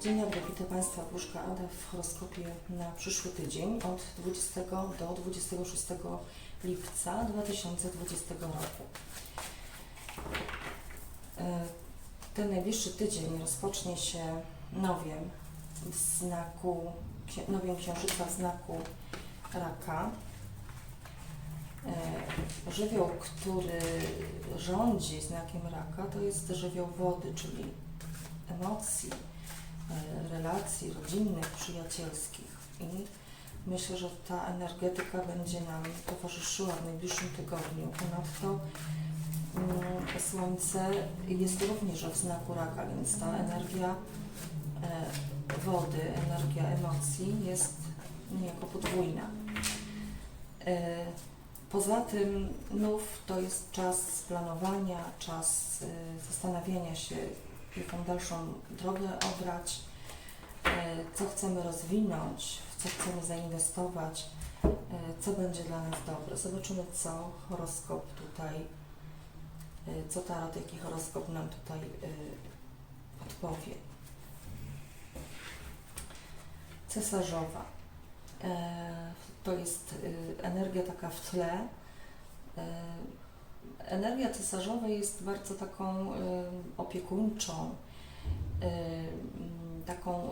Dzień dobry, witam Państwa. Wróżka Ada w horoskopie na przyszły tydzień od 20 do 26 lipca 2020 roku. E, Ten najbliższy tydzień rozpocznie się nowiem w znaku, nowiem księżyca w znaku raka. E, Żywioł, który rządzi znakiem raka, to jest żywioł wody, czyli emocji, relacji rodzinnych, przyjacielskich. I myślę, że ta energetyka będzie nam towarzyszyła w najbliższym tygodniu. Ponadto mm, Słońce jest również w znaku raka, więc ta energia e, wody, energia emocji jest niejako podwójna. E, Poza tym nów to jest czas planowania, czas e, zastanawiania się, jaką dalszą drogę obrać, e, co chcemy rozwinąć, w co chcemy zainwestować, e, co będzie dla nas dobre. Zobaczymy, co horoskop tutaj, e, co tarot, jaki horoskop nam tutaj odpowie. Cesarzowa. To jest energia taka w tle. Energia cesarzowa jest bardzo taką opiekuńczą, taką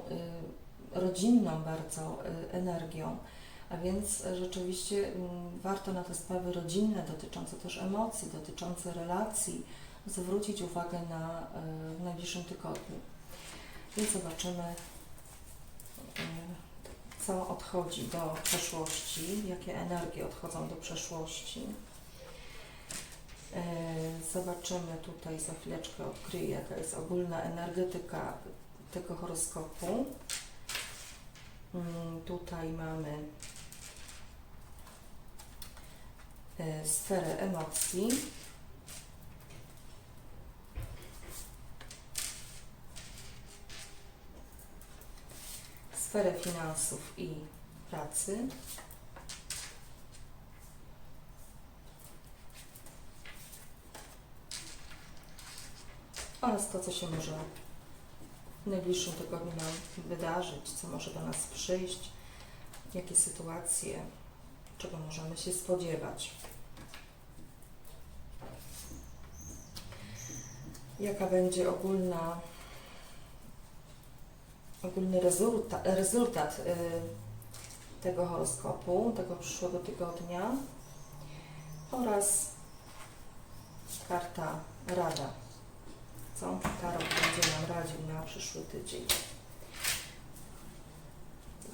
rodzinną bardzo energią. A więc rzeczywiście warto na te sprawy rodzinne, dotyczące też emocji, dotyczące relacji, zwrócić uwagę na, w najbliższym tygodniu. Więc zobaczymy, co odchodzi do przeszłości, jakie energie odchodzą do przeszłości. E, Zobaczymy tutaj za chwileczkę, odkryję jaka jest ogólna energetyka tego horoskopu. Mm, Tutaj mamy e, sferę emocji. Sferę finansów i pracy. Oraz to, co się może w najbliższym tygodniu nam wydarzyć, co może do nas przyjść, jakie sytuacje, czego możemy się spodziewać. Jaka będzie ogólna, ogólny rezultat, rezultat y, tego horoskopu, tego przyszłego tygodnia oraz karta Rada co Tarot będzie nam radził na przyszły tydzień.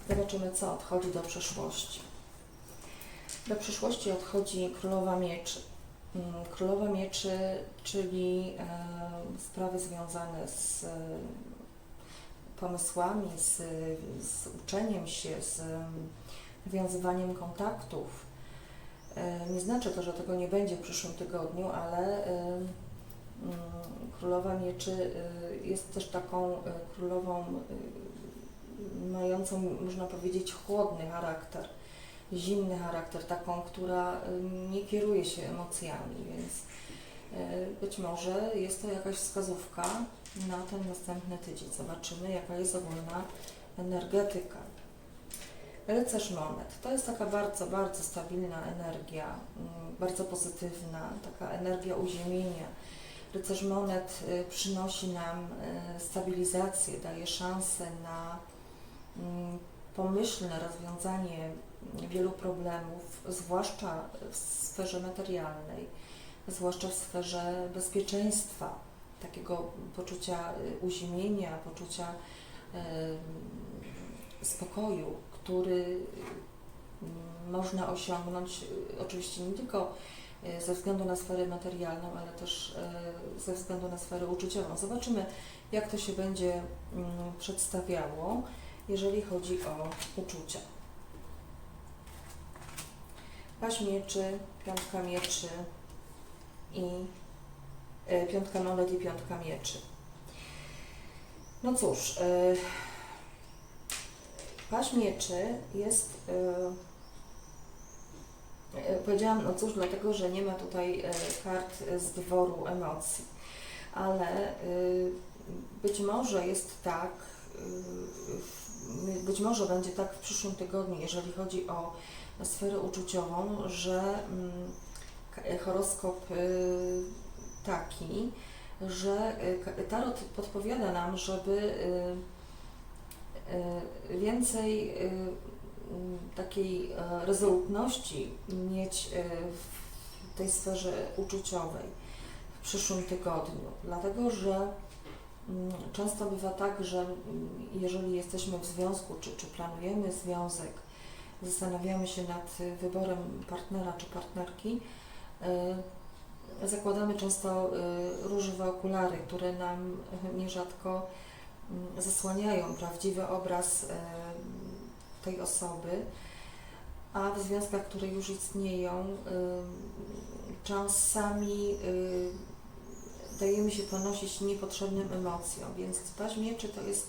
Zobaczymy, co odchodzi do przeszłości. Do przyszłości odchodzi Królowa Mieczy. Mm, Królowa Mieczy, czyli sprawy związane z pomysłami, z, z uczeniem się, z nawiązywaniem kontaktów. Nie znaczy to, że tego nie będzie w przyszłym tygodniu, ale Królowa Mieczy y, jest też taką y, królową y, mającą, można powiedzieć, chłodny charakter, zimny charakter, taką, która y, nie kieruje się emocjami, więc y, być może jest to jakaś wskazówka na ten następny tydzień. Zobaczymy, jaka jest ogólna energetyka. Rycerz monet to jest taka bardzo, bardzo stabilna energia, mm, bardzo pozytywna, taka energia uziemienia. Rycerz monet y, przynosi nam y, stabilizację, daje szansę na mm, pomyślne rozwiązanie wielu problemów, zwłaszcza w sferze materialnej, zwłaszcza w sferze bezpieczeństwa, takiego poczucia y, uziemienia, poczucia spokoju, który można osiągnąć oczywiście nie tylko ze względu na sferę materialną, ale też y, ze względu na sferę uczuciową. Zobaczymy, jak to się będzie mm, przedstawiało, jeżeli chodzi o uczucia. Paź mieczy, piątka mieczy i y, piątka monet i piątka mieczy. No cóż, paź mieczy jest E, Powiedziałam, no cóż, dlatego, że nie ma tutaj e, kart z dworu emocji, ale być może jest tak, być może będzie tak w przyszłym tygodniu, jeżeli chodzi o sferę uczuciową, że mm, horoskop taki, że tarot podpowiada nam, żeby więcej takiej e, rezolutności mieć y, w tej sferze uczuciowej w przyszłym tygodniu, dlatego że mm, często bywa tak, że mm, jeżeli jesteśmy w związku, czy, czy planujemy związek, zastanawiamy się nad wyborem partnera czy partnerki, y, zakładamy często różowe okulary, które nam nierzadko mm, zasłaniają prawdziwy obraz tej osoby, a w związkach, które już istnieją, y, czasami y, dajemy się ponosić niepotrzebnym emocjom, więc Paź Mieczy to jest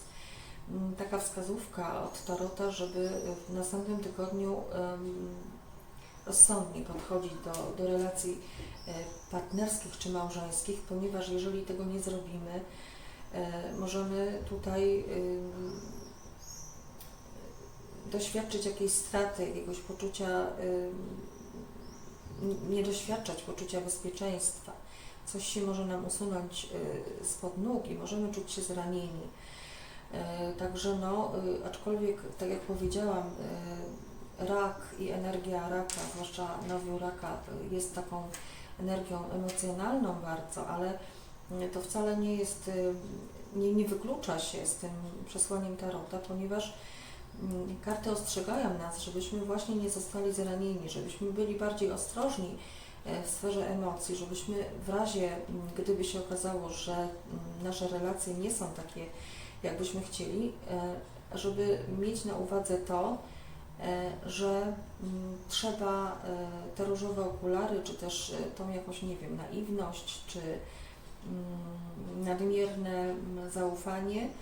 mm, taka wskazówka od Tarota, żeby w następnym tygodniu rozsądnie podchodzić do, do relacji e, partnerskich czy małżeńskich, ponieważ jeżeli tego nie zrobimy, e, możemy tutaj doświadczyć jakiejś straty, jakiegoś poczucia, nie doświadczać poczucia bezpieczeństwa. Coś się może nam usunąć y, spod nóg i możemy czuć się zranieni. E, Także no, y, aczkolwiek, tak jak powiedziałam, y, rak i energia raka, zwłaszcza nowiu raka, y, jest taką energią emocjonalną bardzo, ale y, to wcale nie jest, y, nie, nie wyklucza się z tym przesłaniem Tarota, ponieważ karty ostrzegają nas, żebyśmy właśnie nie zostali zranieni, żebyśmy byli bardziej ostrożni e, w sferze emocji, żebyśmy w razie, mm, gdyby się okazało, że mm, nasze relacje nie są takie, jakbyśmy chcieli, e, żeby mieć na uwadze to, e, że mm, trzeba te różowe okulary, czy też tą jakąś, nie wiem, naiwność, czy mm, nadmierne mm, zaufanie mm,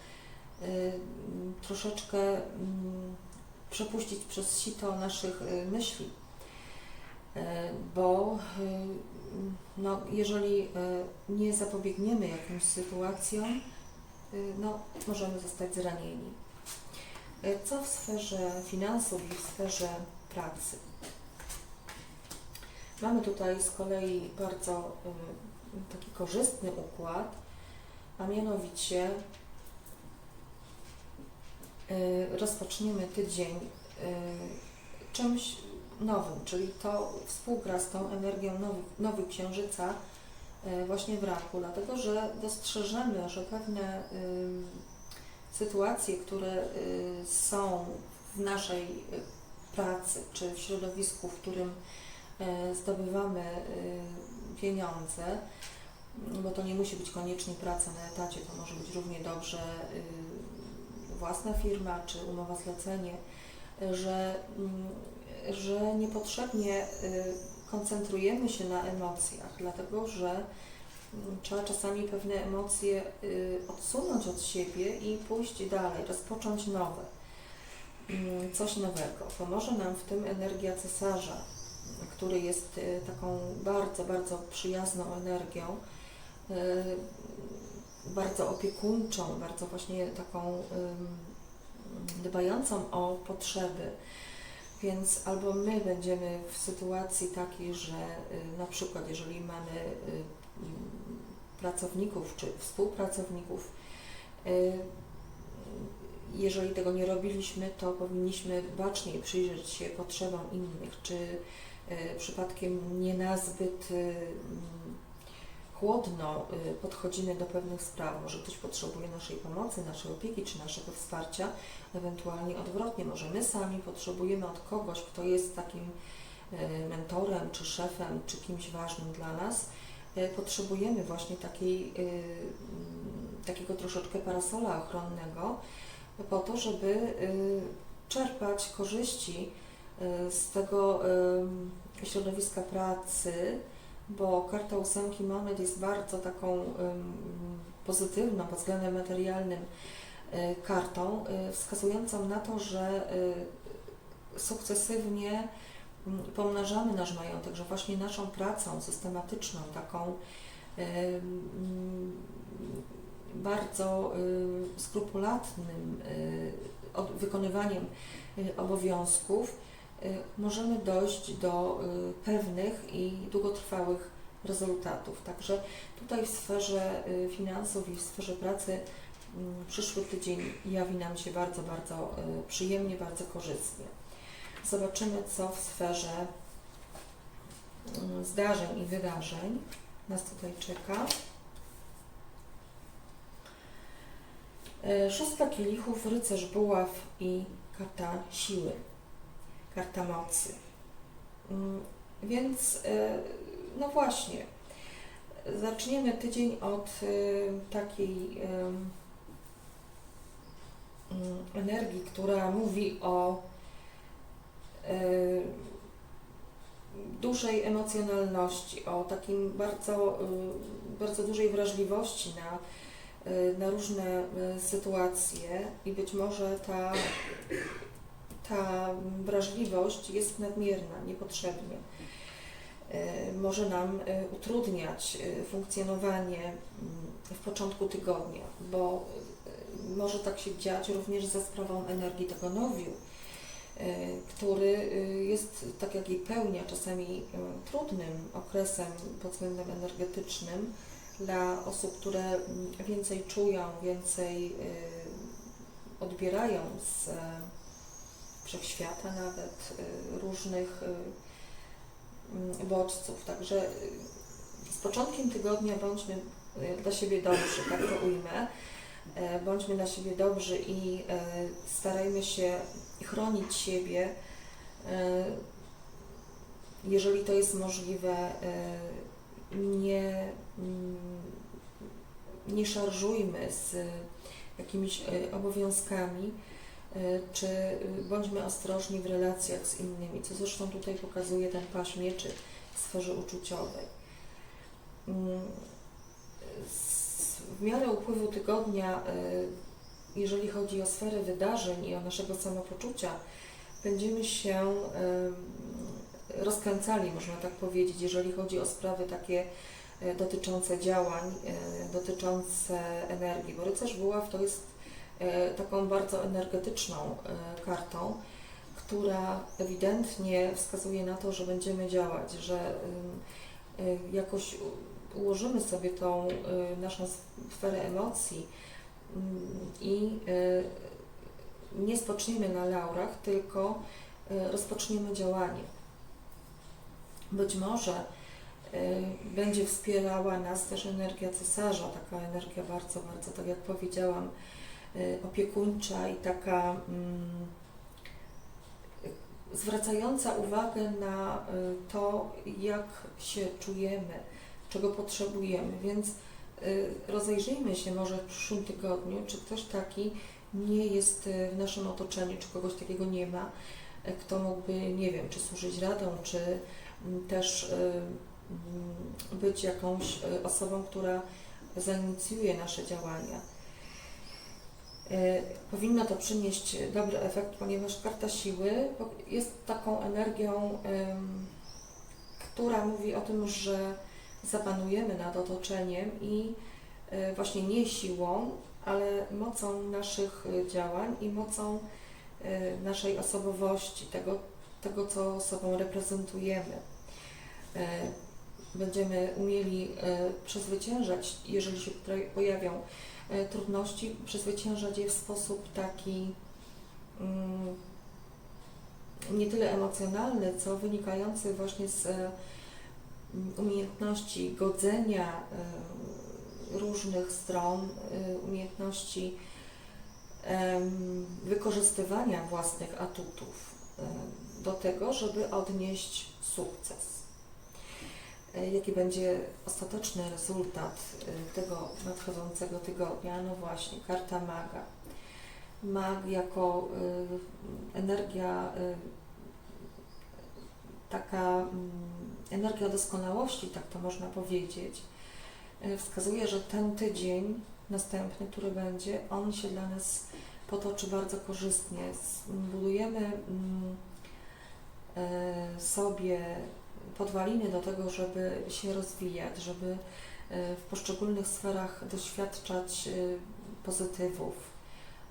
troszeczkę mm, przepuścić przez sito naszych y, myśli. Y, Bo y, no, jeżeli y, nie zapobiegniemy jakimś sytuacjom, y, no, możemy zostać zranieni. Y, Co w sferze finansów i w sferze pracy? Mamy tutaj z kolei bardzo y, taki korzystny układ, a mianowicie y, rozpoczniemy tydzień y, czymś nowym, czyli to współgra z tą energią nowy, nowy księżyca y, właśnie w raku, dlatego że dostrzeżemy, że pewne y, sytuacje, które y, są w naszej y, pracy czy w środowisku, w którym y, zdobywamy y, pieniądze, bo to nie musi być koniecznie praca na etacie, to może być równie dobrze y, własna firma czy umowa zlecenie, że, mm, że niepotrzebnie y, koncentrujemy się na emocjach, dlatego że mm, trzeba czasami pewne emocje y, odsunąć od siebie i pójść dalej, rozpocząć nowe, Mm, coś nowego. Pomoże nam w tym energia cesarza, który jest y, taką bardzo, bardzo przyjazną energią, bardzo opiekuńczą, bardzo właśnie taką dbającą o potrzeby. Więc albo my będziemy w sytuacji takiej, że y, na przykład jeżeli mamy y, pracowników czy współpracowników, y, jeżeli tego nie robiliśmy, to powinniśmy baczniej przyjrzeć się potrzebom innych, czy przypadkiem nie nazbyt y, mm, chłodno y, podchodzimy do pewnych spraw. Może ktoś potrzebuje naszej pomocy, naszej opieki czy naszego wsparcia, ewentualnie odwrotnie. Może my sami potrzebujemy od kogoś, kto jest takim y, mentorem, czy szefem, czy kimś ważnym dla nas. Y, Potrzebujemy właśnie takiej, mm, takiego troszeczkę parasola ochronnego, po to, żeby czerpać korzyści z tego środowiska pracy, bo karta ósemki monet jest bardzo taką pozytywną pod względem materialnym y, kartą, y, wskazującą na to, że y, sukcesywnie pomnażamy nasz majątek, że właśnie naszą pracą systematyczną, taką bardzo skrupulatnym wykonywaniem obowiązków możemy dojść do y, pewnych i długotrwałych rezultatów. Także tutaj w sferze y, finansów i w sferze pracy mm, przyszły tydzień jawi nam się bardzo, bardzo y, przyjemnie, bardzo korzystnie. Zobaczymy, co w sferze mm, zdarzeń i wydarzeń nas tutaj czeka. Szóstka kielichów, rycerz buław i karta siły, karta mocy. Mm, Więc, e, no właśnie, zaczniemy tydzień od e, takiej em, mm, energii, która mówi o e, dużej emocjonalności, o takim bardzo, bardzo dużej wrażliwości na, na różne sytuacje i być może ta, ta wrażliwość jest nadmierna, niepotrzebnie. Y, Może nam y, utrudniać y, funkcjonowanie mm, w początku tygodnia, bo może tak się dziać również za sprawą energii tego nowiu, który jest, tak jak i pełnia, czasami trudnym okresem pod względem energetycznym dla osób, które mm, więcej czują, więcej odbierają z e, wszechświata nawet y, różnych y, mm, bodźców. Także y, z początkiem tygodnia bądźmy dla siebie dobrzy, tak to ujmę. E, Bądźmy dla siebie dobrzy i e, starajmy się chronić siebie, e, jeżeli to jest możliwe. Nie, mm, nie szarżujmy z jakimiś obowiązkami, czy y, bądźmy ostrożni w relacjach z innymi, co zresztą tutaj pokazuje ten paź mieczy w sferze uczuciowej. Mm, W miarę upływu tygodnia, y, jeżeli chodzi o sferę wydarzeń i o naszego samopoczucia, będziemy się rozkręcali, można tak powiedzieć, jeżeli chodzi o sprawy takie y, dotyczące działań, dotyczące energii, bo rycerz buław to jest taką bardzo energetyczną y, kartą, która ewidentnie wskazuje na to, że będziemy działać, że y, jakoś ułożymy sobie tą naszą sferę emocji mm, i nie spoczniemy na laurach, tylko rozpoczniemy działanie. Być może będzie wspierała nas też energia cesarza, taka energia bardzo, bardzo, tak jak powiedziałam, opiekuńcza i taka mm, y, zwracająca uwagę na y, to, jak się czujemy, czego potrzebujemy. Więc y, rozejrzyjmy się może w przyszłym tygodniu, czy ktoś taki nie jest y, w naszym otoczeniu, czy kogoś takiego nie ma, y, kto mógłby, nie wiem, czy służyć radą, czy mm, też y, mm, być jakąś y, osobą, która zainicjuje nasze działania. Y, Powinno to przynieść dobry efekt, ponieważ karta siły jest taką energią, która mówi o tym, że zapanujemy nad otoczeniem i y, właśnie nie siłą, ale mocą naszych działań i mocą y, naszej osobowości, tego, tego co sobą reprezentujemy. Będziemy umieli przezwyciężać, jeżeli się pojawią trudności, przezwyciężać je w sposób taki mm, nie tyle emocjonalny, co wynikający właśnie z y, umiejętności godzenia y, różnych stron, umiejętności wykorzystywania własnych atutów do tego, żeby odnieść sukces. Y, Jaki będzie ostateczny rezultat y, tego nadchodzącego tygodnia? No właśnie, karta maga. Mag jako y, energia, taka mm, energia doskonałości, tak to można powiedzieć, wskazuje, że ten tydzień następny, który będzie, on się dla nas potoczy bardzo korzystnie. Budujemy mm, e, sobie podwaliny do tego, żeby się rozwijać, żeby e, w poszczególnych sferach doświadczać e, pozytywów,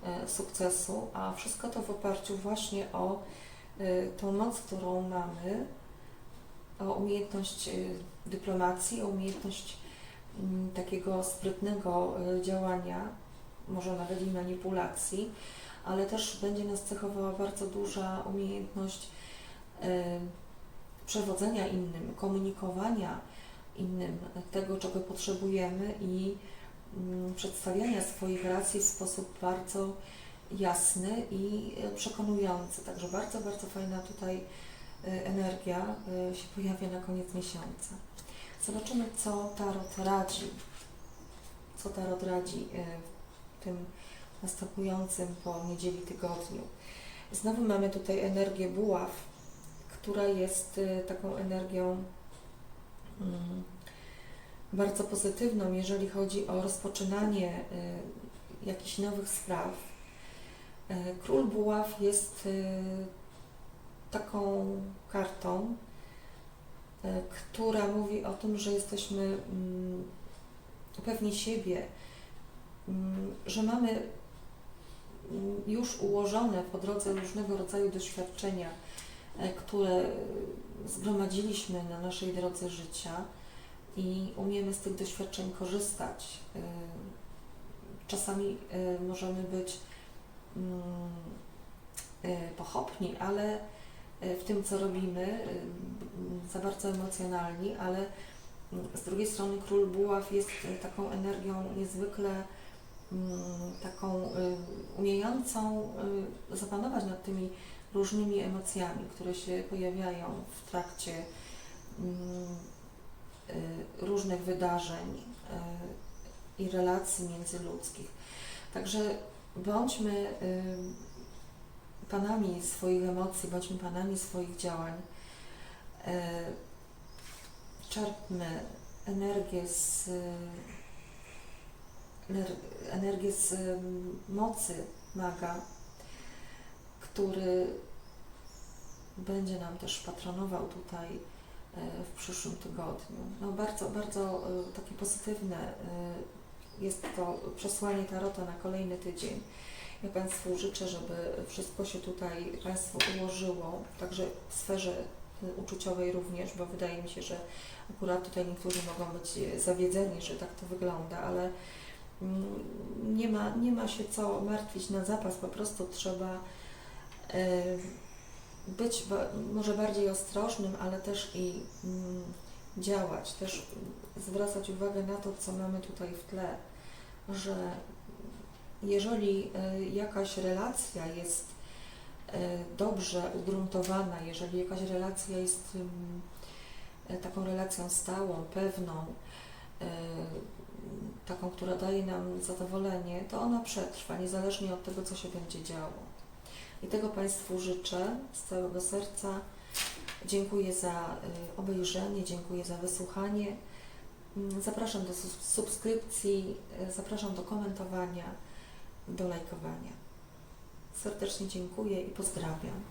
e, sukcesu, a wszystko to w oparciu właśnie o tą moc, którą mamy, o umiejętność dyplomacji, o umiejętność mm, takiego sprytnego działania, może nawet i manipulacji, ale też będzie nas cechowała bardzo duża umiejętność przewodzenia innym, komunikowania innym tego, czego potrzebujemy i mm, przedstawiania swoich racji w sposób bardzo jasny i e, przekonujący. Także bardzo, bardzo fajna tutaj e, energia e, się pojawia na koniec miesiąca. Zobaczymy, co Tarot radzi. Co Tarot radzi w tym następującym po niedzieli tygodniu. Znowu mamy tutaj energię buław, która jest e, taką energią mm, bardzo pozytywną, jeżeli chodzi o rozpoczynanie e, jakichś nowych spraw. E, Król buław jest taką kartą, która mówi o tym, że jesteśmy mm, pewni siebie, mm, że mamy już ułożone po drodze różnego rodzaju doświadczenia, które zgromadziliśmy na naszej drodze życia i umiemy z tych doświadczeń korzystać. E, Czasami e, możemy być mm, e, pochopni, ale e, w tym, co robimy, e, za bardzo emocjonalni, ale mm, z drugiej strony król buław jest e, taką energią niezwykle mm, taką umiejącą zapanować nad tymi różnymi emocjami, które się pojawiają w trakcie mm, y, różnych wydarzeń y, i relacji międzyludzkich. Także bądźmy y, panami swoich emocji, bądźmy panami swoich działań. Czerpmy energię z ener- energię z mocy maga, który będzie nam też patronował tutaj e, w przyszłym tygodniu. No bardzo, bardzo e, takie pozytywne e, jest to przesłanie Tarota na kolejny tydzień. Ja Państwu życzę, żeby wszystko się tutaj Państwu ułożyło, także w sferze uczuciowej również, bo wydaje mi się, że akurat tutaj niektórzy mogą być zawiedzeni, że tak to wygląda, ale mm, nie ma, nie ma się co martwić na zapas, po prostu trzeba być ba- może bardziej ostrożnym, ale też i mm, działać, też zwracać uwagę na to, co mamy tutaj w tle, że jeżeli e, jakaś relacja jest e, dobrze ugruntowana, jeżeli jakaś relacja jest taką relacją stałą, pewną, taką, która daje nam zadowolenie, to ona przetrwa, niezależnie od tego, co się będzie działo. I tego Państwu życzę z całego serca. Dziękuję za y, obejrzenie, dziękuję za wysłuchanie. Mm, Zapraszam do subskrypcji, y, zapraszam do komentowania, do lajkowania. Serdecznie dziękuję i pozdrawiam.